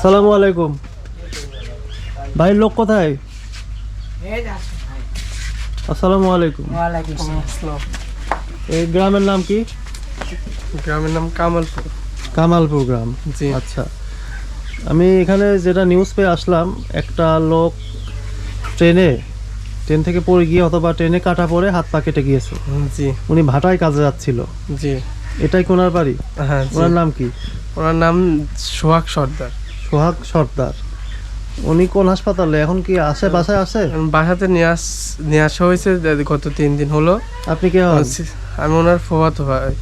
আসসালামু আলাইকুম। ভাই লোক কোথায়? আসসালামু আলাইকুম। এই গ্রামের নাম কি? গ্রামের নাম কামালপুর। কামালপুর গ্রাম। জি। আচ্ছা। আমি এখানে যেটা নিউজ পেয়ে আসলাম একটা লোক ট্রেনে ট্রেন থেকে পড়ে গিয়ে অথবা ট্রেনে কাটা পড়ে হাত পা কেটে গিয়েছে। জি। উনি ভাটায় কাজে যাচ্ছিল। জি। এটাই কোনার বাড়ি? হ্যাঁ ওনার নাম কি? ওনার নাম সোহাগ সর্দার। সোহাগ সর্দার। উনি কোন হাসপাতালে? এখন কি আসে বাসায় আসে বাসাতে নিয়ে আস নিয়ে আসা হয়েছে গত তিন দিন হলো। আপনি কে হন? আমি ওনার ফোয়াতো ভাই।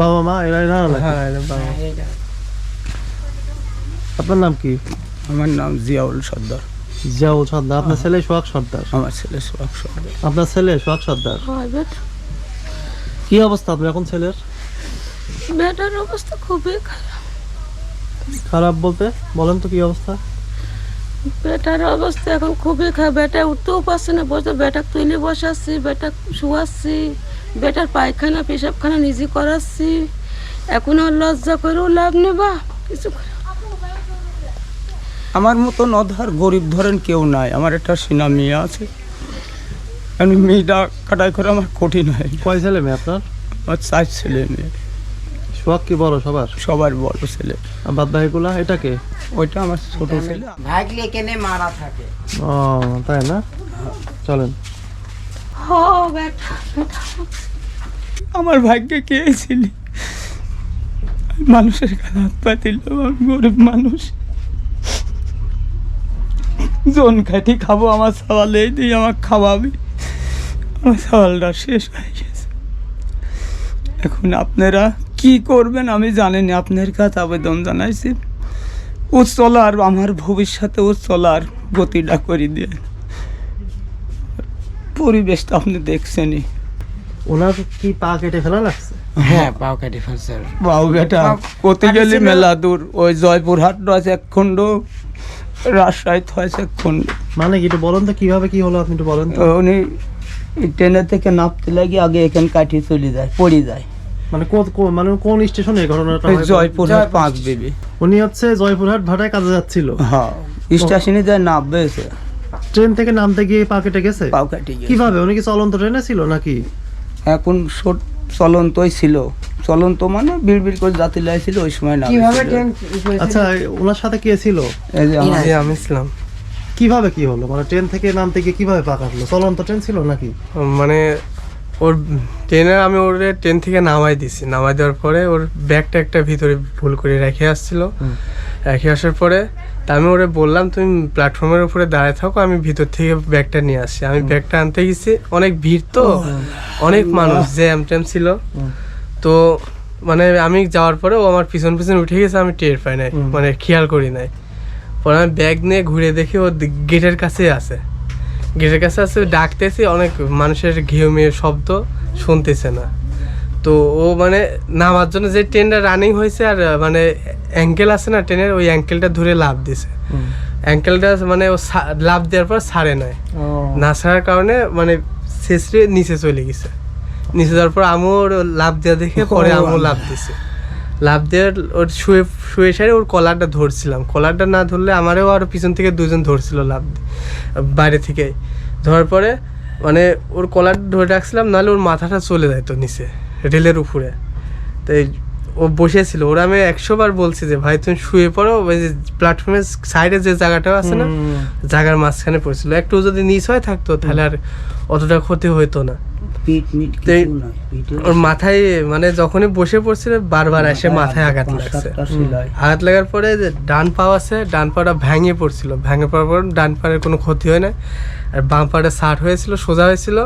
বাবা মা এরা? হ্যাঁ এরা বাবা। আপনার নাম কি? আমার নাম জিয়াউল সর্দার। জিয়াউল সর্দার। আপনার ছেলে সোহাগ সর্দার? আমার ছেলে সোহাগ সর্দার। আপনার ছেলে সোহাগ সর্দার? কি অবস্থা আপনার এখন ছেলের? বেটার অবস্থা খুবই খারাপ। খারাপ বলতে? বলেন তো কি অবস্থা? বেটার অবস্থা এখন খুবই খারাপ। বেটা উঠতেও পারছে না বসে বেটা তুলে বসাচ্ছি বেটা শুয়াচ্ছি বেটার পায়খানা পেশাবখানা নিজে করাচ্ছি। এখন আর লজ্জা করেও লাভ নেই নেবা কিছু আমার মতো অধার গরিব ধরেন কেউ নাই। আমার একটা সিনা মেয়ে আছে। আমি মেয়েটা কাটাই করে আমার কঠিন হয় কয় ছেলে মেয়ে আপনার? আমার চার ছেলে মেয়ে। সোহাগ কি বড় সবার? সবার বড় ছেলে। আর বাদ বাকিগুলা এটাকে ওইটা আমার ছোট ছেলে। ভাগলে কেনে মারা থাকে। ও তাই না? চলেন। বেটা বেটা আমার ভাগ্যে কে ছিলি? মানুষের কাছে হাত পা দিল আমি গরিব মানুষ। জন খাটি খাব আমার সওয়াল এই দিয়ে আমার খাওয়াবি। আমার সওয়ালটা শেষ হয়ে গেছে। এখন আপনারা কি করবেন আমি জানি না আপনার কাছে আবেদন জানাইছি। ও চলার আমার ভবিষ্যতে ও চলার গতিটা করে দিয়ে। পরিবেশটা আপনি দেখছেনই। ওনার কি পা কেটে ফেলা লাগছে? হ্যাঁ পাও কাটি ফেলছে। বাউ বেটা কোতে গেলি মেলা দূর? ওই জয়পুরহাট এক খণ্ড রাজশাহী হয়েছে এক খণ্ড। মানে কি একটু বলেন তো কীভাবে কি হলো আপনি একটু বলেন তো। উনি ট্রেনের থেকে নামতে লাগি আগে এখানে কাটিয়ে চলে যায় পড়ে যায়। মানে মানে কোন স্টেশনে ঘটনাটা জয়পুরহাট পাঁচ বেবি। উনি হচ্ছে জয়পুরহাট ভাটায় কাজে যাচ্ছিল। হ্যাঁ স্টেশনে যায় নামবে ট্রেন থেকে নামতে গিয়ে পা কেটে গেছে কীভাবে? উনি কি চলন্ত ট্রেনে ছিল নাকি? এখন শোট চলন্তই ছিল। চলন্ত মানে বিড় বিড় করে জাতি লাইছিল ওই সময় না কীভাবে ট্রেন আচ্ছা ওনার সাথে কে ছিল? এই যে আমি ছিলাম। কীভাবে কি হলো? মানে ট্রেন থেকে নামতে গিয়ে কীভাবে পা কাটলো চলন্ত ট্রেন ছিল নাকি? মানে ওর ট্রেনে আমি ওর ট্রেন থেকে নামাই দিছি। নামাই দেওয়ার পরে ওর ব্যাগটা একটা ভিতরে ভুল করে রেখে আসছিল। রেখে আসার পরে তা আমি ওরে বললাম তুমি প্ল্যাটফর্মের উপরে দাঁড়িয়ে থাকো আমি ভিতর থেকে ব্যাগটা নিয়ে আসি আমি ব্যাগটা আনতে গেছি। অনেক ভিড় তো। অনেক মানুষ জ্যাম ট্যাম ছিল। তো মানে আমি যাওয়ার পরে ও আমার পিছন পিছন উঠে গেছে আমি টের পাই নাই। মানে খেয়াল করি নাই। পরে আমি ব্যাগ নিয়ে ঘুরে দেখি ও গেটের কাছে আছে। গেটের কাছে আছে ডাকতেছি অনেক মানুষের ঘেউ মেয়ে শব্দ শুনতেছে না। তো ও মানে নামার জন্য যে ট্রেনটা রানিং হয়েছে আর মানে অ্যাঙ্কেল আছে না ট্রেনের ওই অ্যাঙ্কেলটা ধরে লাভ দিছে। অ্যাঙ্কেলটা মানে ও লাভ দেওয়ার পর ছাড়ে নাই। না ছাড়ার কারণে মানে শেষরে নিচে চলে গেছে। নিচে যাওয়ার পর আমুর লাভ দেওয়া দেখে পরে আমু লাভ দিছে। লাভ দেওয়ার ওর শুয়ে শুয়ে সারে ওর কলারটা ধরছিলাম। কলারটা না ধরলে আমারও আরও পিছন থেকে দুজন ধরছিল লাভ বাইরে থেকে। ধরার পরে মানে ওর কলার ধরে রাখছিলাম নাহলে ওর মাথাটা চলে যেত নিচে রেলের উপরে। তাই ও বসেছিল। ওরা আমি একশো বার বলছি যে ভাই তুমি শুয়ে পড়ো ওই যে প্ল্যাটফর্মের সাইডে যে জায়গাটা আছে না জায়গার মাঝখানে পড়ছিল। একটু যদি নিচ হয়ে থাকতো তাহলে আর অতটা ক্ষতি হতো না। মিট কিছু ওর মাথায় মানে যখনই বসে পড়ছিল বারবার এসে মাথায় আঘাত লাগছে। আঘাত লাগার পরে যে ডান পা আছে ডান পাটা ভেঙে পড়ছিল। ভেঙে পড়ার পর ডান পায়ের কোনো ক্ষতি হয় না আর বাম পাটা শার্ট হয়েছিল সোজা হয়েছিল।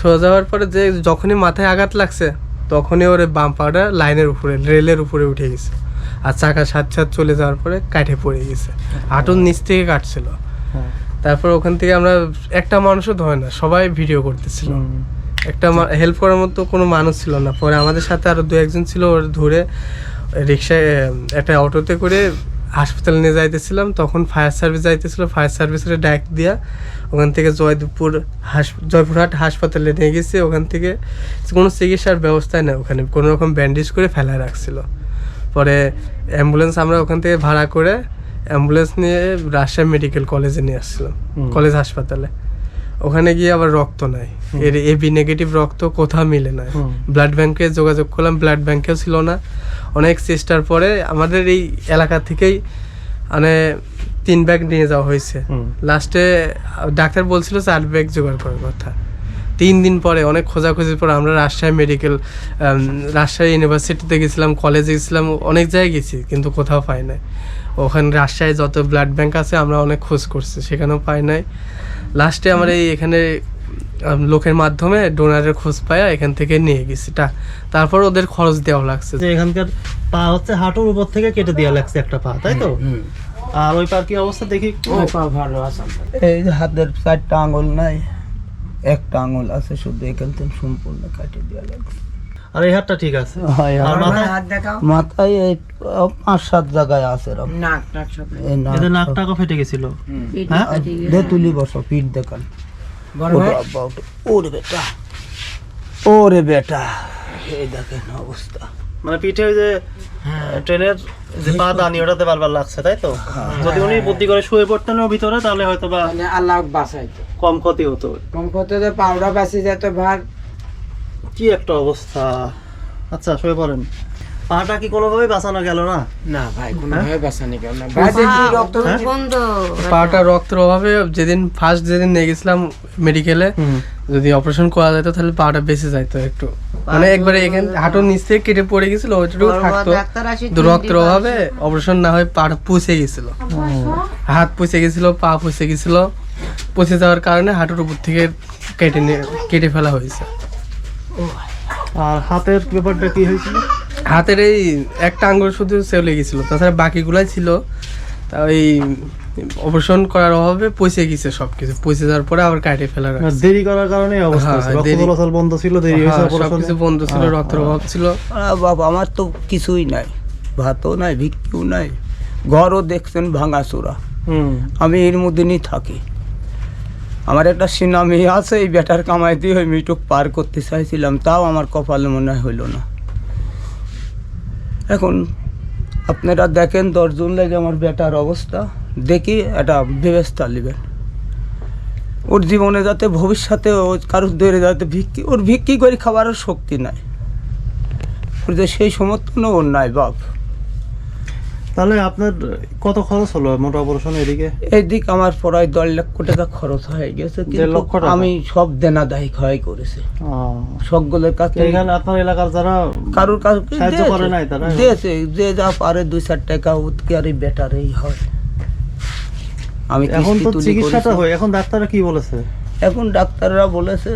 সোজা হওয়ার পরে যে যখনই মাথায় আঘাত লাগছে তখনই ওর বাম পাটা লাইনের উপরে রেলের উপরে উঠে গেছে। আর চাকা সাত সাত চলে যাওয়ার পরে কাঠে পড়ে গেছে। হাঁটুর নিচ থেকে কাটছিল। হ্যাঁ। তারপর ওখান থেকে আমরা একটা মানুষও ধরে না সবাই ভিডিও করতেছিল। একটা হেল্প করার মতো কোনো মানুষ ছিল না। পরে আমাদের সাথে আরও দু একজন ছিল ওর ধরে রিক্সায় একটা অটোতে করে হাসপাতালে নিয়ে যাইতেছিলাম। তখন ফায়ার সার্ভিস যাইতেছিল ফায়ার সার্ভিসের ডাক দিয়া ওখান থেকে জয়দেবপুর হাস জয়পুরহাট হাসপাতালে নিয়ে গেছি। ওখান থেকে কোনো চিকিৎসার ব্যবস্থা নেই ওখানে কোনো রকম ব্যান্ডেজ করে ফেলা রাখছিল। পরে অ্যাম্বুলেন্স আমরা ওখান থেকে ভাড়া করে অ্যাম্বুলেন্স নিয়ে রাজশাহী মেডিকেল কলেজে নিয়ে আসছিলাম কলেজ হাসপাতালে। ওখানে গিয়ে আবার রক্ত নাই এর এবি নেগেটিভ রক্ত কোথাও মিলে না। ব্লাড ব্যাংকে যোগাযোগ করলাম ব্লাড ব্যাংকেও ছিল না। অনেক চেষ্টার পরে আমাদের এই এলাকা থেকেই মানে তিন ব্যাগ নিয়ে যাওয়া হয়েছে। লাস্টে ডাক্তার বলছিল চার ব্যাগ জোগাড় করার কথা। তিন দিন পরে অনেক খোঁজাখুঁজির পর আমরা রাজশাহী মেডিকেল রাজশাহী ইউনিভার্সিটিতে গেছিলাম কলেজে গেছিলাম অনেক জায়গায় গেছি কিন্তু কোথাও পাই নাই। ওখানে রাজশাহী যত ব্লাড ব্যাংক আছে আমরা অনেক খোঁজ করছি সেখানেও পাই নাই। লাস্টে আমরা এই এখানে লোকের মাধ্যমে ডোনারের খোঁজ পায়া এখান থেকে নিয়ে গেছি। তা তারপর ওদের খরচ দেওয়া লাগছে। যে এখানকার পা হচ্ছে হাঁটুর উপর থেকে কেটে দেওয়া লাগছে একটা পা তাই তো? আর ওই পার কি অবস্থা দেখি? পা ভালো আছে। এই হাতের চারটা আঙুল নাই। একটা আঙুল আছে শুধু এখান থেকে সম্পূর্ণ কাটিয়ে দেওয়া লাগবে। আর এই হাতটা ঠিক আছে? আর মাথায়? হাত দেখাও। মাথায় এই পাঁচ সাত জায়গায় আছে এরকম। নাক নাক সব। এই নাক এদের নাকটাকে ফেটে গেছিল? হ্যাঁ? দে তুলি বসো পিঠ দেখান। ওরে বেটা। ওরে বেটা। এই দেখেন অবস্থা। মানে পিঠে ওই যে ট্রেনের যে পা দানি ওটাতে বারবার লাগছে তাই তো? যদি উনি বুদ্ধি করে শুয়ে পড়তেন ওর ভিতরে তাহলে হয়তো বা মানে আল্লাহ বাঁচাইতো। কম ক্ষতি হতো। কম ক্ষতি হতো পাউডার বাঁচি যেত ভার কি একটা অবস্থা। আচ্ছা শুয়ে পড়েন। পাটা কি কোনোভাবেই বাঁচানো গেল না? না ভাই কোনো ভাবে বাঁচানি কেউ না। ভাই দেখি রক্ত? হ্যাঁ? বন্ধ পাটা রক্তের অভাবে যেদিন ফার্স্ট যেদিন নিয়ে গেছিলাম মেডিকেলে যদি অপারেশন করা যেত তাহলে পাটা বেঁচে যাইতো একটু। মানে একবারে এখানে হাঁটুর নিচ থেকে কেটে পড়ে গেছিল ওইটুকু থাকতো। রক্তের অভাবে অপারেশন না হয়ে পাটা পুষে গেছিল। হাত পুষে গেছিল পা পুষে গেছিল। পুষে যাওয়ার কারণে হাঁটুর উপর থেকে কেটে নিয়ে কেটে ফেলা হয়েছে। আর হাতের ব্যাপারটা কি হয়েছিল? হাতের এই একটা আঙ্গুল শুধু চলে গেছিল তাছাড়া বাকিগুলাই ছিল। তা ওই অপারেশন করার অভাবে পচে গেছে সবকিছু। পচে যাওয়ার পরে আবার কাটে ফেলার দেরি করার কারণে অবস্থা হ্যাঁ, হয়েছে। চলাচল বন্ধ ছিল দেরি হয়েছে হ্যাঁ, সবকিছু বন্ধ ছিল হ্যাঁ, রক্তের অভাব ছিল। বাবা আমার তো কিছুই নাই। ভাতও নাই ভিক্ষিও নাই। ঘরও দেখছেন ভাঙাচোরা। হুম। আমি এর মধ্যেই থাকি। আমার একটা সিনামি আছে এই বেটার কামাই দিয়ে ওই মিটুক পার করতে চাইছিলাম তাও আমার কপালে মনে হয় হইল না। এখন আপনারা দেখেন দশজন লেগে আমার বেটার অবস্থা। দেখি এটা ব্যবস্থা নেবেন ওর জীবনে যাতে ভবিষ্যতে ও কারোর দৈরে যাতে ভিক্ষি ওর ভিক্ষি করে খাবারও শক্তি নাই। ওর যে সেই সমর্থনও ওর নাই বাপ। তাহলে আপনার কত খরচ হলো মোটা অপারেশন এদিকে? এদিক আমার প্রায় দেড় লক্ষ টাকা খরচ হয়ে গেছে কিন্তু? আমি সব দেনাদায়ী ক্ষয় করেছি। সকলের কাছে এখানে আপনার এলাকার যারা কারোর কাছে সাহায্য করে নাই তারা? দিয়েছে যে যা পারে দুই চার টাকা উৎকে আর বেটারই হয়। আমি এখন তো চিকিৎসাটা। হয় এখন ডাক্তাররা কি বলেছে? এখন ডাক্তাররা বলেছে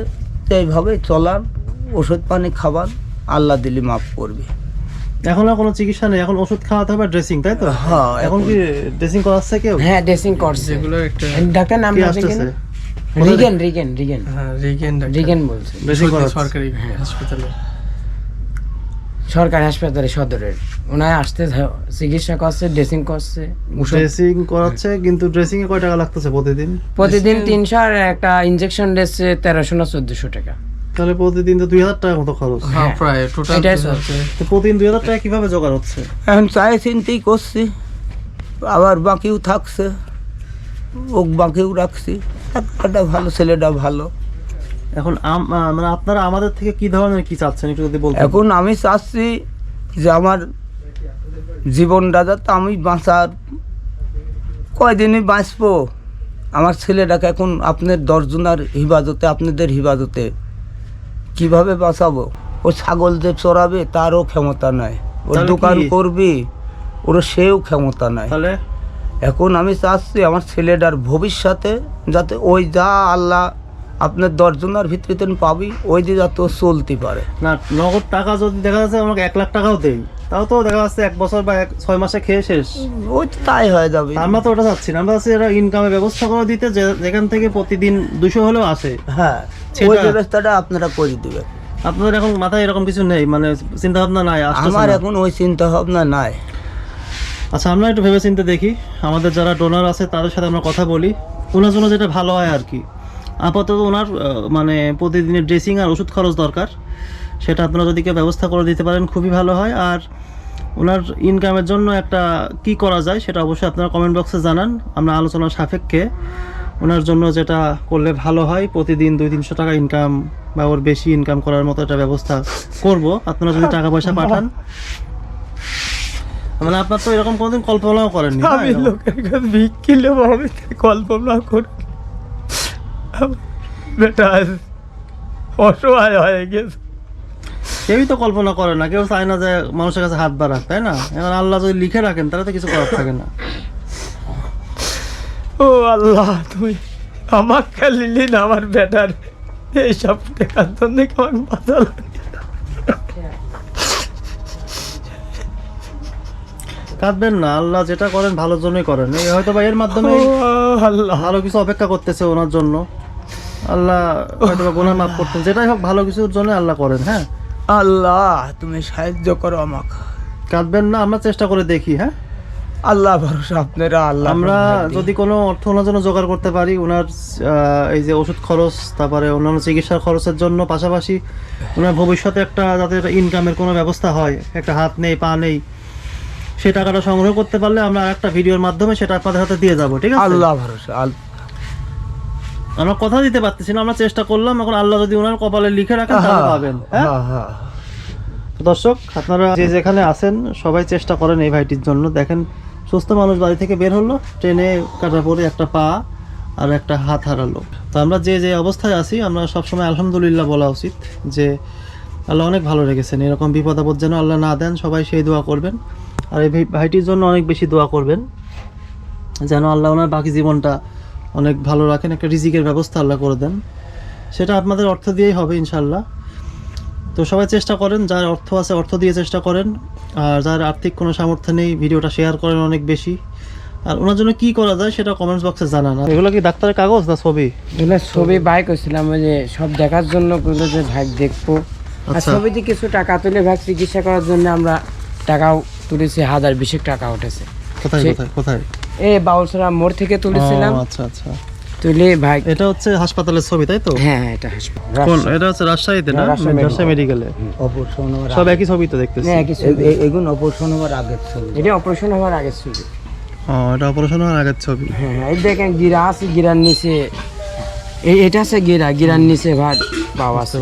যে এইভাবে চলার ওষুধ পানি খাবার আল্লাহ দিলি মাফ করবে। এখন আর কোনো চিকিৎসা নেই এখন ওষুধ খাওয়াতে হবে ড্রেসিং তাই তো? হ্যাঁ, এখন কি ড্রেসিং করাচ্ছে কেউ? হ্যাঁ ড্রেসিং করছে। একটা ডাক্তার নাম আসতেছে? রিগেন রিগেন রিগেন হ্যাঁ রিগেন রিগেন বলছে। ড্রেসিং সরকারি হাসপাতালে। সরকারি হাসপাতালে সদরের। ওনায় আসতে চিকিৎসা করছে ড্রেসিং করছে ড্রেসিং করাচ্ছে কিন্তু ড্রেসিং এ কয় টাকা লাগতেছে প্রতিদিন? প্রতিদিন তিনশো আর একটা ইঞ্জেকশন দিচ্ছে তেরোশো না চোদ্দশো টাকা। তাহলে প্রতিদিন তো দুই হাজার টাকার মতো খরচ। হ্যাঁ প্রায় টোটাল এটাই। তো প্রতিদিন দুই হাজার টাকা কীভাবে জোগাড় হচ্ছে? এখন চাই চিন্তেই করছি আবার বাকিও থাকছে ওক বাকিও রাখছি। একটা ভালো ছেলেটা ভালো। এখন আম- আহ, মানে আপনারা আমাদের থেকে কি ধরনের কি চাচ্ছেন একটু যদি বলতেন। এখন আমি চাচ্ছি যে আমার জীবনটা যাতে আমি বাঁচার। কয়দিনই বাঁচবো? আমার ছেলেটাকে এখন আপনার দশজনার হিফাজতে আপনাদের হিফাজতে। কীভাবে বাঁচাবো? ও ছাগল যে চড়াবে তারও ক্ষমতা নাই। ওর দোকান? করবি ওর সেও ক্ষমতা নাই। তাহলে? এখন আমি চাচ্ছি আমার ছেলেটার ভবিষ্যতে যাতে ওই যা আল্লাহ আপনার দশজনের ভিত্তিতে পাবি ওই দিয়ে যাতে ও চলতে পারে। না নগদ টাকা যদি দেখা যাচ্ছে আমাকে এক লাখ টাকাও দেই তাও তো দেখা যাচ্ছে এক বছর বা এক ছয় মাসে খেয়ে শেষ। ওই তো তাই হয়ে যাবে। আমরা তো ওটা চাচ্ছি না আমরা চাচ্ছি এরা ইনকামের ব্যবস্থা করে দিতে যেখান থেকে প্রতিদিন দুশো হলেও আসে। হ্যাঁ। ওই ব্যবস্থাটা আপনারা করে দিবেন। আপনাদের এখন মাথায় এরকম কিছু নেই মানে চিন্তা ভাবনা নাই আমার এখন ওই চিন্তা ভাবনা নাই। আচ্ছা আমরা একটু ভেবে চিন্তে দেখি আমাদের যারা ডোনার আছে তাদের সাথে আমরা কথা বলি। ওনার জন্য যেটা ভালো হয় আর কি। আপাতত ওনার মানে প্রতিদিনের ড্রেসিং আর ওষুধ খরচ দরকার। সেটা আপনারা যদি কেউ ব্যবস্থা করে দিতে পারেন খুবই ভালো হয়। আর ওনার ইনকামের জন্য একটা কি করা যায় সেটা অবশ্যই আপনারা কমেন্ট বক্সে জানান। আমরা আলোচনার সাপেক্ষে ওনার জন্য যেটা করলে ভালো হয় প্রতিদিন দুই তিনশো টাকা ইনকাম বা ওর বেশি ইনকাম করার মতো একটা ব্যবস্থা করব। আপনারা যদি টাকা পয়সা পাঠান। মানে আপনার তো এরকম কোনোদিন কল্পনাও করেননি আমি লোকের কাছে ভিক্ষিলে ভাবে কল্পনা করে বেটা অসহায় হয়ে গেছে। কেউই তো কল্পনা করে না কেউ চায় না যে মানুষের কাছে হাত বাড়াক তাই না? এবার আল্লাহ যদি লিখে রাখেন তাহলে তো কিছু করার থাকে না। ও আল্লাহ তুমি আমার খেলিলি না আমার বেটার। এইসব টাকার জন্য আমার বাঁচাল কাঁদবেন না আল্লাহ যেটা করেন ভালোর জন্যই করেন। এই হয়তো বা এর মাধ্যমে আল্লাহ। ভালো কিছু অপেক্ষা করতেছে ওনার জন্য। আল্লাহ হয়তো বা গুনাহ মাফ করতেন। যেটাই হোক ভালো কিছুর জন্য আল্লাহ করেন হ্যাঁ? আল্লাহ তুমি সাহায্য করো আমাকে। কাঁদবেন না আমরা চেষ্টা করে দেখি হ্যাঁ? আল্লাহ ভরসা আপনারা আল্লাহ আমরা যদি কোনো অর্থ ওনার জন্য জোগাড় করতে পারি ওনার এই যে ওষুধ খরচ তারপরে অন্যান্য চিকিৎসার খরচের জন্য পাশাপাশি ওনার ভবিষ্যতে একটা যাতে ইনকামের কোনো ব্যবস্থা হয় একটা হাত নেই পা নেই সে টাকাটা সংগ্রহ করতে পারলে আমরা একটা ভিডিওর মাধ্যমে সেটা আপনাদের হাতে দিয়ে যাব ঠিক আছে? আল্লাহ ভরসা আমরা কথা দিতে পারতেছি না আমরা চেষ্টা করলাম এখন আল্লাহ যদি ওনার কপালে লিখে রাখেন তাহলে পাবেন হ্যাঁ? হ্যাঁ, দর্শক, আপনারা যে যেখানে আছেন, সবাই চেষ্টা করেন এই ভাইটির জন্য। দেখেন, সুস্থ মানুষ বাড়ি থেকে বের হলো, ট্রেনে কাটার পরে একটা পা আর একটা হাত হারালো। তো আমরা যে যে অবস্থায় আছি, আমরা সবসময় আলহামদুলিল্লাহ বলা উচিত যে আল্লাহ অনেক ভালো রেখেছেন। এরকম বিপদ আপদ যেন আল্লাহ না দেন, সবাই সেই দোয়া করবেন। আর এই ভাইটির জন্য অনেক বেশি দোয়া করবেন, যেন আল্লাহ ওনার বাকি জীবনটা অনেক ভালো রাখেন, একটা রিজিকের ব্যবস্থা আল্লাহ করে দেন। সেটা আপনাদের অর্থ দিয়েই হবে ইনশাল্লাহ তো সবাই চেষ্টা করেন যার অর্থ আছে অর্থ দিয়ে চেষ্টা করেন আর যার আর্থিক কোনো সামর্থ্য নেই ভিডিওটা শেয়ার করেন অনেক বেশি। আর ওনার জন্য কি করা যায় সেটা কমেন্টস বক্সে জানান। এগুলো কি ডাক্তারের কাগজ না ছবি? এগুলো ছবি বাই করছিলাম ওই যে সব দেখার জন্য করল যে ভাগ দেখব। আর আচ্ছা। ছবিতে কিছু টাকা তুলে ভাগ চিকিৎসা করার জন্য আমরা টাকাও তুলেছি হাজার বিশেক টাকা উঠেছে। কোথায় কোথায় কোথায়? এই বাউলসরা মোড় থেকে তুলেছিলাম। আচ্ছা আচ্ছা। তুলে ভাই এটা হচ্ছে হাসপাতালের ছবি তাই তো? হ্যাঁ এটা হাসপাতাল। কোন এটা হচ্ছে রাজশাহীতে না? রাজশাহী রাজশাহী মেডিকেলে। অপারেশন হওয়ার সব একই ছবি তো দেখতেছি। হ্যাঁ একই ছবি। এগুন অপারেশন হওয়ার আগের ছবি। এটা অপারেশন হওয়ার আগের ছবি। ও এটা অপারেশন হওয়ার আগের ছবি। হ্যাঁ হ্যাঁ, এই দেখেন গিরা আছে গিরার নিচে। এই এটা আছে গিরা গিরার নিচে ভাট পাওয়া আছে।